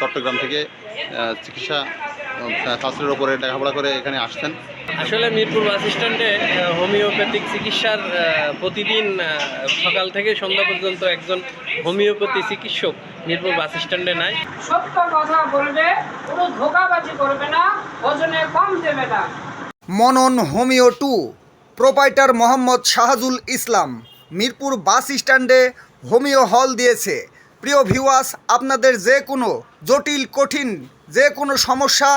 চট্টগ্রাম থেকে চিকিৎসা শাস্ত্রের ওপরে লেখাপড়া করে এখানে আসছেন। আসলে মিরপুর বাস স্ট্যান্ডে হোমিওপ্যাথিক চিকিৎসার প্রতিদিন সকাল থেকে সন্ধ্যা পর্যন্ত একজন হোমিওপ্যাথি চিকিৎসক মিরপুর বাস স্ট্যান্ডে নাই। সত্য কথা বলবে কোনো ধোকাবাজি করবে না ওজনে কম দেবে না। Manan homeo two proprietor Mohammad Shahajul Islam Mirpur bus স্ট্যান্ডে হোমিও হল দিয়েছে। প্রিয় ভিউয়ার্স আপনাদের যে কোনো জটিল, কঠিন যে কোনো সমস্যা,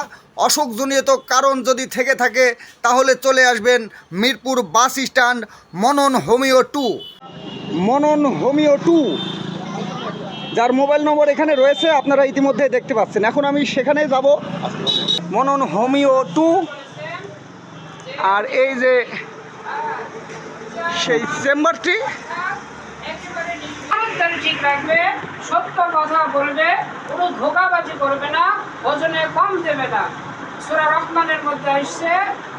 অসুখজনিত কারণ যদি থেকে থাকে, তাহলে চলে আসবেন Mirpur bus stand Manan homeo two. Manan homeo two, যার মোবাইল নম্বর এখানে রয়েছে, আপনারা ইতিমধ্যে দেখতে পাচ্ছেন। এখন আমি সেখানে যাব। মনন হোমিও টু, আর এই যে সেই চেম্বারটি আনন্দারি ঠিক রাখবে, সত্য কথা বলবে, কোনো ধোকাবাজি করবে না, ওজনে কম দেবে না। সুরা রহমানের মধ্যে আসছে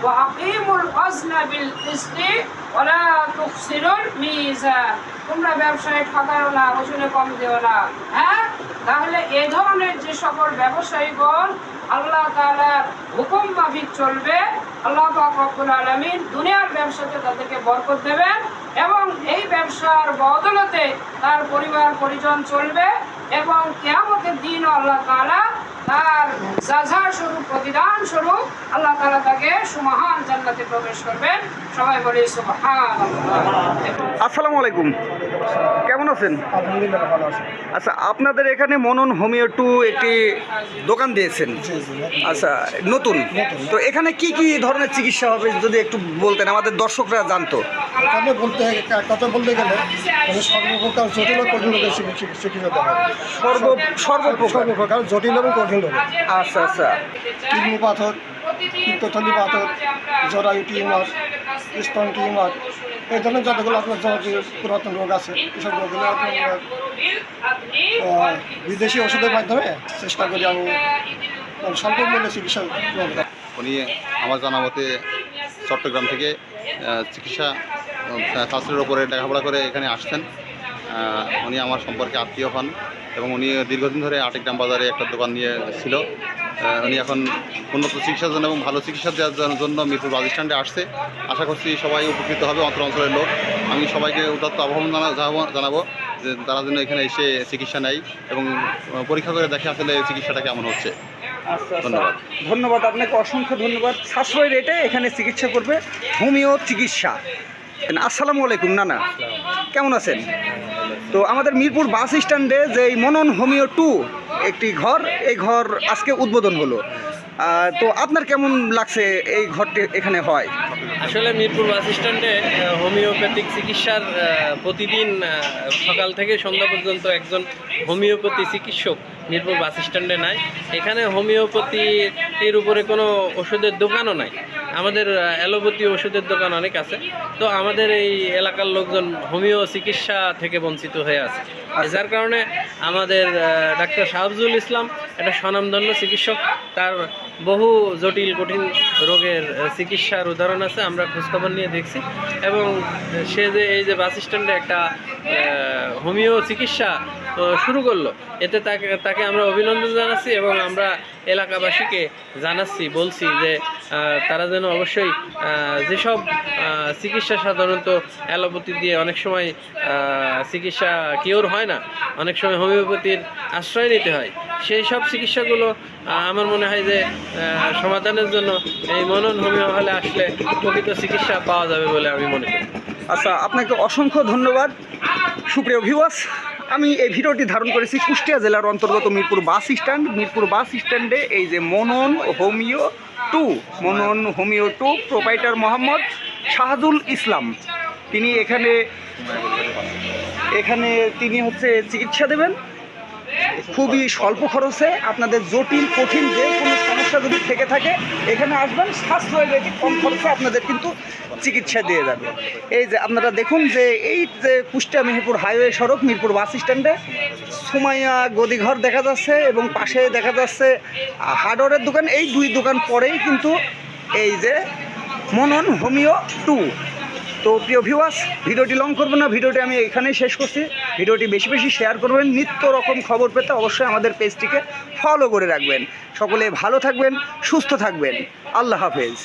ওয়া আকিমুল ওয়াজনা বিল কিসতি ওয়ালা তুখসিরুল মিজান। তোমরা ব্যবসায় ঠকাও না, ওজনে কম দিও না। হ্যাঁ? তাহলে এই ধরনের যে সকল ব্যবসায়ীগণ আল্লাহ তাআলার হুকুম মাফিক চলবে, আল্লাহ রব্বুল আলামিন দুনিয়ার ব্যবসাতে তাদেরকে বরকত দেবেন এবং এই ব্যবসার বদলতে তার পরিবার পরিজন চলবে এবং কেয়ামতের দিন আল্লাহ তাআলা তার সাজা স্বরূপ প্রতিদান স্বরূপ আল্লাহ তাআলা তাকে সুমহান জান্নাতে প্রবেশ করবেন। সবাই বলি সুবহানাল্লাহ। আসসালামু আলাইকুম। কেমন আছেন? আলহামদুলিল্লাহ ভালো আছে। আচ্ছা আপনাদের এখানে মনন হোমিও টু একটি দোকান দিয়েছেন। আচ্ছা নতুন। তো এখানে কি কি ধরনের চিকিৎসা হবে যদি একটু বলতেন আমাদের দর্শকরা জানতো। এখানে বলতে এক কথা বলতে গেলে সর্বপ্রকার জটিল কঠিন রোগের চিকিৎসা দেওয়া হয় সর্ব সর্বপ্রকার জটিল এবং কঠিন রোগ আচ্ছা আচ্ছা। কিডনি পাথর পিত্তথলি পাথর জরায়ু টিউমার স্তন টিউমার এই ধরনের যতগুলো আপনার যে পুরাতন রোগ আছে এসব রোগগুলো আপনার বিদেশি ওষুধের মাধ্যমে চেষ্টা করি আমি স্বল্প মূল্যে চিকিৎসা। উনি আমার জানা মতে চট্টগ্রাম থেকে চিকিৎসা শাস্ত্রের ওপরে লেখাপড়া করে এখানে আসছেন। উনি আমার সম্পর্কে আত্মীয় হন। এবং উনি দীর্ঘদিন ধরে আটিকগ্রাম বাজারে একটা দোকান নিয়ে ছিল উনি এখন উন্নত চিকিৎসার জন্য এবং ভালো চিকিৎসা দেওয়ার জন্য- মিরপুর বাস স্ট্যান্ডে আসছে। আশা করছি সবাই উপকৃত হবে অন্তর অঞ্চলের লোক। আমি সবাইকে উদাত্ত আহ্বান জানা- জানাবো- জানাব যে তারা যেন এখানে এসে চিকিৎসা নেয় এবং পরীক্ষা করে দেখে আসলে চিকিৎসাটা কেমন হচ্ছে। আচ্ছা আচ্ছা। ধন্যবাদ। ধন্যবাদ আপনাকে অসংখ্য ধন্যবাদ। সাশ্রয় রেটে এখানে চিকিৎসা করবে হোমিও চিকিৎসা। আসসালামু আলাইকুম নানা। কেমন আছেন? তো আমাদের মিরপুর বাস স্ট্যান্ডে যে এই মনন হোমিও টু একটি ঘর, এই ঘর আজকে উদ্বোধন হলো। তো আপনার কেমন লাগছে এই ঘরটি এখানে হয়? আসলে মিরপুর বাস স্ট্যান্ডে হোমিওপ্যাথিক চিকিৎসার প্রতিদিন সকাল থেকে সন্ধ্যা পর্যন্ত একজন হোমিওপ্যাথি চিকিৎসক মিরপুর বাস স্ট্যান্ডে নাই। এখানে হোমিওপ্যাথির উপরে কোনো ওষুধের দোকানও নাই। আমাদের অ্যালোপ্যাথি ওষুধের দোকান অনেক আছে। তো আমাদের এই এলাকার লোকজন হোমিও চিকিৎসা থেকে বঞ্চিত হয়ে আছে। যার কারণে আমাদের ডাক্তার শাহজুল ইসলাম একটা স্বনামধন্য চিকিৎসক। তার বহু জটিল কঠিন রোগের চিকিৎসার উদাহরণ আছে আমরা খোঁজখবর নিয়ে দেখছি। এবং সে যে এই যে বাস স্ট্যান্ডে একটা হোমিও চিকিৎসা শুরু করল। এতে তাকে তাকে আমরা অভিনন্দন জানাচ্ছি এবং আমরা এলাকাবাসীকে জানাচ্ছি, বলছি যে তারা যেন অবশ্যই যেসব চিকিৎসা সাধারণত অ্যালোপ্যাথি দিয়ে অনেক সময় চিকিৎসা কিওর হয় না, অনেক সময় হোমিওপ্যাথির আশ্রয় নিতে হয়, সেই সব চিকিৎসাগুলো আমার মনে হয় যে সমাধানের জন্য এই মনন হোমিও হলে আসলে প্রকৃত চিকিৎসা পাওয়া যাবে বলে আমি মনে করি। আচ্ছা আপনাকে অসংখ্য ধন্যবাদ। সুপ্রিয় ভিউয়ার্স আমি এই ভিডিওটি ধারণ করেছি কুষ্টিয়া জেলার অন্তর্গত Mirpur bus stand. Mirpur bus স্ট্যান্ডে এই যে Manan homeo two Manan homeo two proprietor Mohammad Shahadul Islam. তিনি এখানে এখানে তিনি হচ্ছে চিকিৎসা দেবেন। খুবই স্বল্প খরচে আপনাদের জটিল কঠিন যে কোনো সমস্যা যদি থেকে থাকে এখানে আসবেন। সাশ্রয় রেটে কম খরচে আপনাদের কিন্তু চিকিৎসা দিয়ে যাবে এই যে আপনারা দেখুন যে এই যে কুষ্টিয়া মেহেরপুর হাইওয়ে সড়ক, মিরপুর বাস স্ট্যান্ডে সুমাইয়া গদিঘর দেখা যাচ্ছে এবং পাশে দেখা যাচ্ছে হার্ডওয়ারের দোকান। এই দুই দোকান পরেই কিন্তু এই যে মনন হোমিও টু। তো প্রিয় ভিউয়ার্স ভিডিওটি লং করব না, ভিডিওটি আমি এখানেই শেষ করছি। ভিডিওটি বেশি বেশি শেয়ার করবেন, নিত্য রকম খবর পেতে অবশ্যই আমাদের পেজটিকে ফলো করে রাখবেন। সকলে ভালো থাকবেন, সুস্থ থাকবেন। আল্লাহ হাফেজ।